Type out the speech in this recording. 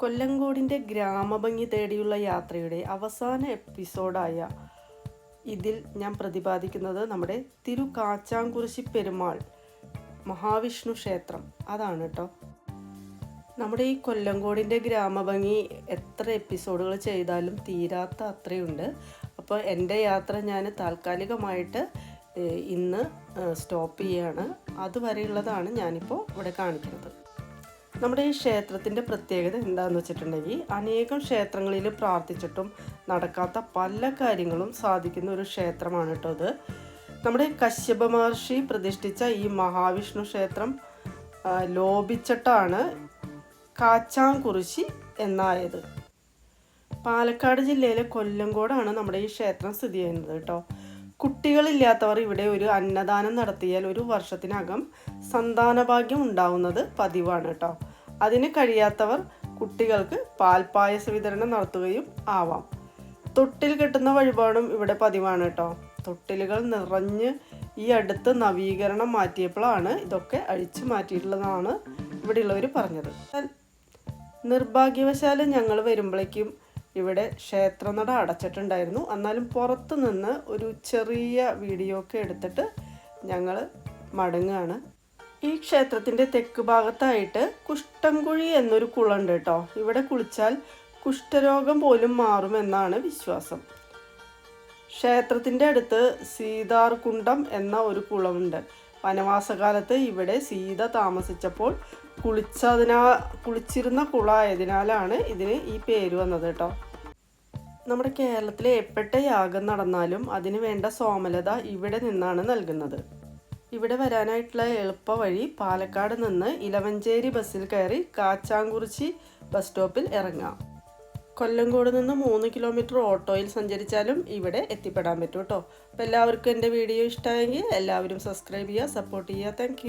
കൊല്ലങ്കോടിന്റെ ഗ്രാമഭംഗി തേടിയുള്ള യാത്രയുടെ അവസാന എപ്പിസോഡായ ഇതിൽ ഞാൻ പ്രതിപാദിക്കുന്നത് നമ്മുടെ തിരു കാച്ചാങ്കുറിശി പെരുമാൾ മഹാവിഷ്ണു ക്ഷേത്രം. അതാണ് കേട്ടോ നമ്മുടെ ഈ കൊല്ലങ്കോടിന്റെ ഗ്രാമഭംഗി എത്ര എപ്പിസോഡുകൾ ചെയ്താലും തീരാത്ത അത്രയുണ്ട്. അപ്പോൾ എന്റെ യാത്ര ഞാൻ താൽക്കാലികമായിട്ട് ഇന്ന് സ്റ്റോപ്പ് ചെയ്യാണ്. അതുവരെയുള്ളതാണ് ഞാനിപ്പോൾ ഇവിടെ കാണിക്കുന്നത്. നമ്മുടെ ഈ ക്ഷേത്രത്തിന്റെ പ്രത്യേകത എന്താണെന്ന് വെച്ചിട്ടുണ്ടെങ്കിൽ അനേകം ക്ഷേത്രങ്ങളിൽ പ്രാർത്ഥിച്ചിട്ടും നടക്കാത്ത പല കാര്യങ്ങളും സാധിക്കുന്ന ഒരു ക്ഷേത്രമാണ് കേട്ടോ അത്. നമ്മുടെ കശ്യപ മഹർഷി പ്രതിഷ്ഠിച്ച ഈ മഹാവിഷ്ണു ക്ഷേത്രം ലോപിച്ചിട്ടാണ് കാച്ചാങ്കുറിശി എന്നായത്. പാലക്കാട് ജില്ലയിലെ കൊല്ലങ്കോടാണ് നമ്മുടെ ഈ ക്ഷേത്രം സ്ഥിതി ചെയ്യുന്നത് കേട്ടോ. കുട്ടികളില്ലാത്തവർ ഇവിടെ ഒരു അന്നദാനം നടത്തിയാൽ ഒരു വർഷത്തിനകം സന്താനഭാഗ്യം ഉണ്ടാവുന്നത് പതിവാണ് കേട്ടോ. അതിന് കഴിയാത്തവർ കുട്ടികൾക്ക് പാൽപ്പായസ വിതരണം നടത്തുകയും ആവാം. തൊട്ടിൽ കെട്ടുന്ന വഴിപാടും ഇവിടെ പതിവാണ് കേട്ടോ. തൊട്ടിലുകൾ നിറഞ്ഞ് ഈ അടുത്ത് നവീകരണം മാറ്റിയപ്പോഴാണ് ഇതൊക്കെ അഴിച്ചു മാറ്റിയിട്ടുള്ളതാണ് ഇവിടെയുള്ളവർ പറഞ്ഞത്. നിർഭാഗ്യവശാൽ ഞങ്ങൾ വരുമ്പോഴേക്കും ഇവിടെ ക്ഷേത്രനട അടച്ചിട്ടുണ്ടായിരുന്നു. എന്നാലും പുറത്തുനിന്ന് ഒരു ചെറിയ വീഡിയോ ഒക്കെ എടുത്തിട്ട് ഞങ്ങൾ മടങ്ങുകയാണ്. ഈ ക്ഷേത്രത്തിന്റെ തെക്ക് ഭാഗത്തായിട്ട് കുഷ്ടംകുഴി എന്നൊരു കുളമുണ്ട് കേട്ടോ. ഇവിടെ കുളിച്ചാൽ കുഷ്ഠരോഗം പോലും മാറുമെന്നാണ് വിശ്വാസം. ക്ഷേത്രത്തിന്റെ അടുത്ത് സീതാർകുണ്ടം എന്ന ഒരു കുളമുണ്ട്. വനവാസകാലത്ത് ഇവിടെ സീത താമസിച്ചപ്പോൾ കുളിച്ചതിനാ കുളിച്ചിരുന്ന കുളമായതിനാലാണ് ഇതിന് ഈ പേര് വന്നത് കേട്ടോ. നമ്മുടെ കേരളത്തിലെ എപ്പെട്ട യാഗം നടന്നാലും അതിന് വേണ്ട സോമലത ഇവിടെ നിന്നാണ് നൽകുന്നത്. ഇവിടെ വരാനായിട്ടുള്ള എളുപ്പ വഴി പാലക്കാട് നിന്ന് ഇലവഞ്ചേരി ബസ്സിൽ കയറി കാച്ചാങ്കുറിച്ചി ബസ് സ്റ്റോപ്പിൽ ഇറങ്ങാം. കൊല്ലങ്കോട് നിന്ന് മൂന്ന് കിലോമീറ്റർ ഓട്ടോയിൽ സഞ്ചരിച്ചാലും ഇവിടെ എത്തിപ്പെടാൻ പറ്റും കേട്ടോ അപ്പോൾ എല്ലാവർക്കും എന്റെ വീഡിയോ ഇഷ്ടമായെങ്കിൽ എല്ലാവരും സബ്സ്ക്രൈബ് ചെയ്യുക സപ്പോർട്ട് ചെയ്യുക. താങ്ക്